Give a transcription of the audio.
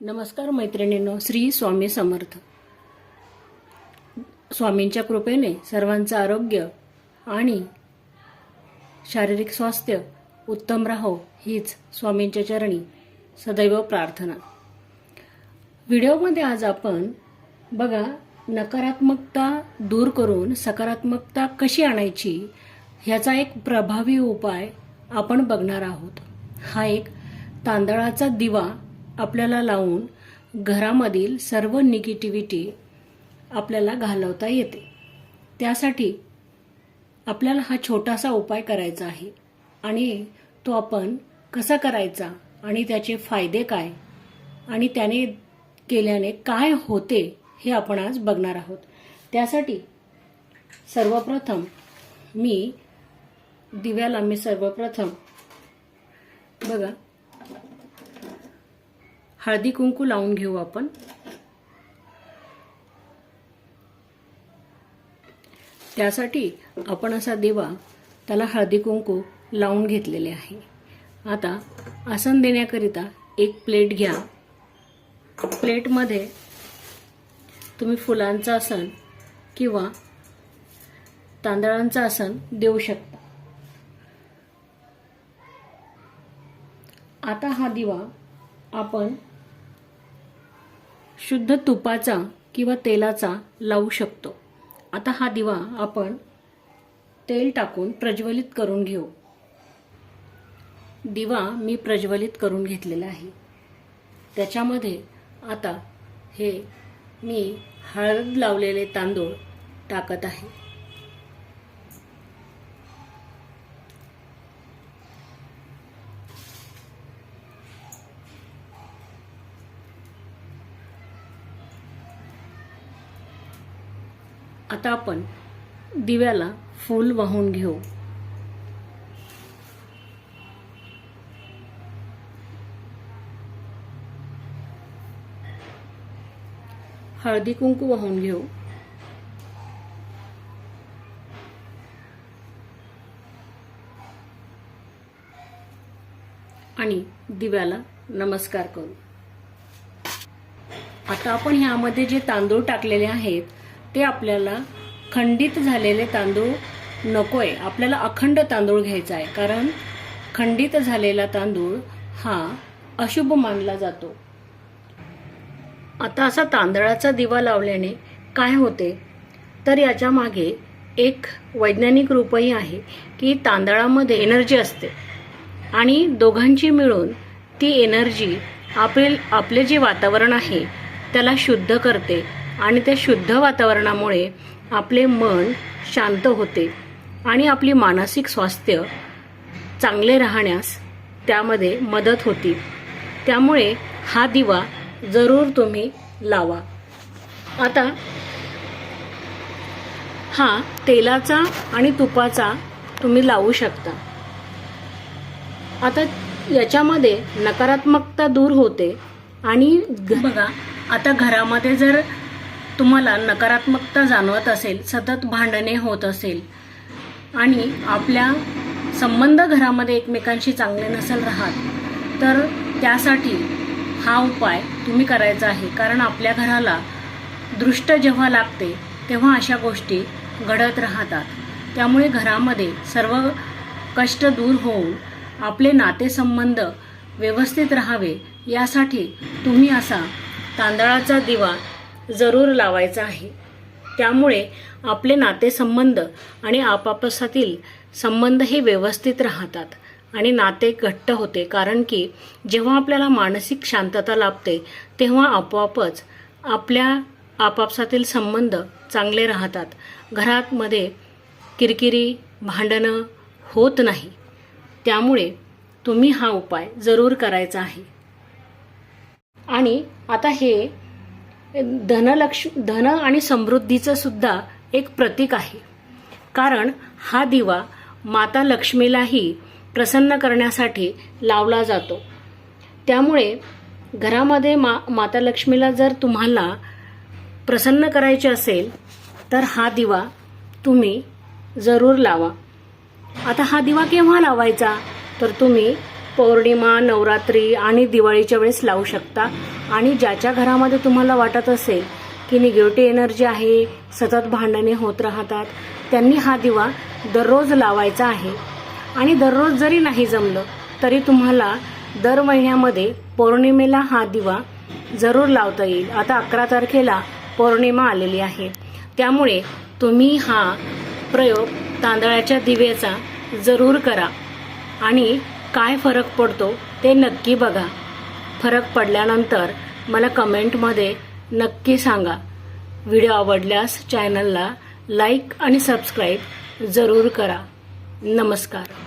नमस्कार मैत्रिणींनो श्री स्वामी समर्थ. स्वामींच्या कृपेने सर्वांचं आरोग्य आणि शारीरिक स्वास्थ्य उत्तम राहो हीच स्वामींच्या चरणी सदैव प्रार्थना. व्हिडिओमध्ये आज आपण बघा नकारात्मकता दूर करून सकारात्मकता कशी आणायची ह्याचा एक प्रभावी उपाय आपण बघणार आहोत. हा एक तांदळाचा दिवा आपल्याला लावून घरामधील सर्व निगेटिव्हिटी आपल्याला घालवता येते. त्यासाठी आपल्याला हा छोटासा उपाय करायचा आहे आणि तो आपण कसा करायचा आणि त्याचे फायदे काय आणि त्याने केल्याने काय होते हे आपण आज बघणार आहोत. त्यासाठी सर्वप्रथम मी दिव्याला मी सर्वप्रथम बघा हळदी कुंकू लावून घेऊ आपण. त्यासाठी आपण असा दिवा त्याला हळदी कुंकू लावून घेतलेले आहे. आता आसन देण्याकरिता एक प्लेट घ्या. प्लेटमध्ये तुम्ही फुलांचं आसन किंवा तांदळांचं आसन देऊ शकता. आता हा दिवा आपण शुद्ध तुपाचा किंवा तेलाचा लावू शकतो. आता हा दिवा आपण तेल टाकून प्रज्वलित करून घेऊ. दिवा मी प्रज्वलित करून घेतलेला आहे. त्याच्यामध्ये आता हे मी हळद लावलेले तांदूळ टाकत आहे. आता आपण दिव्याला फूल वाहून घेऊ. हळदी कुंकू वाहून घेऊ. आणि दिव्याला नमस्कार करू. आता आपण ह्यामध्ये जे तांदूळ टाकलेले आहेत ते आपल्याला खंडित झालेले तांदूळ नकोय. आपल्याला अखंड तांदूळ घ्यायचा आहे. कारण खंडित झालेला तांदूळ हा अशुभ मानला जातो. आता असा तांदळाचा दिवा लावल्याने काय होते? तर याच्या मागे एक वैज्ञानिक रूपही आहे की तांदळामध्ये एनर्जी असते. आणि दोघांची मिळून ती एनर्जी आपले आपले जे वातावरण आहे त्याला शुद्ध करते. आणि त्या शुद्ध वातावरणामुळे आपले मन शांत होते आणि आपली मानसिक स्वास्थ्य चांगले राहण्यास त्यामध्ये मदत होती. त्यामुळे हा दिवा जरूर तुम्ही लावा. आता हा तेलाचा आणि तुपाचा तुम्ही लावू शकता. आता याच्यामध्ये नकारात्मकता दूर होते आणि बघा आता घरामध्ये जर तुम्हाला नकारात्मकता जाणवत असेल सतत भांडणे होत असेल आणि आपल्या संबंध घरामध्ये एकमेकांशी चांगले नसेल राहत तर त्यासाठी हा उपाय तुम्ही करायचा आहे. कारण आपल्या घराला दृष्ट जेव्हा लागते तेव्हा अशा गोष्टी घडत राहतात. त्यामुळे घरामध्ये सर्व कष्ट दूर होऊन आपले नातेसंबंध व्यवस्थित राहावे यासाठी तुम्ही असा तांदळाचा दिवा जरूर लावायचा आहे. त्यामुळे आपले नातेसंबंध आणि आपापसातील संबंध हे व्यवस्थित राहतात आणि नाते घट्ट होते. कारण की जेव्हा आपल्याला मानसिक शांतता लाभते तेव्हा आपोआपच आपल्या आपापसातील संबंध चांगले राहतात. घरातमध्ये किरकिरी भांडणं होत नाही. त्यामुळे तुम्ही हा उपाय जरूर करायचा आहे. आणि आता हे धनलक्ष धन आणि समृद्धीचं सुद्धा एक प्रतीक आहे. कारण हा दिवा माता लक्ष्मीलाही प्रसन्न करण्यासाठी लावला जातो. त्यामुळे घरामध्ये मा माता लक्ष्मीला जर तुम्हाला प्रसन्न करायचे असेल तर हा दिवा तुम्ही जरूर लावा. आता हा दिवा केव्हा लावायचा? तर तुम्ही पौर्णिमा नवरात्री आणि दिवाळीच्या वेळेस लावू शकता. आणि ज्याच्या घरामध्ये तुम्हाला वाटत असेल की निगेटिव्ह एनर्जी आहे सतत भांडणे होत राहतात त्यांनी हा दिवा दररोज लावायचा आहे. आणि दररोज जरी नाही जमलं तरी तुम्हाला दर महिन्यामध्ये पौर्णिमेला हा दिवा जरूर लावता येईल. आता अकरा तारखेला पौर्णिमा आलेली आहे. त्यामुळे तुम्ही हा प्रयोग तांदळाच्या दिव्याचा जरूर करा. आणि काय फरक पडतो ते नक्की बघा. फरक पडल्यानंतर मला कमेंटमध्ये नक्की सांगा. व्हिडिओ आवडल्यास चॅनलला लाईक आणि सबस्क्राईब जरूर करा. नमस्कार.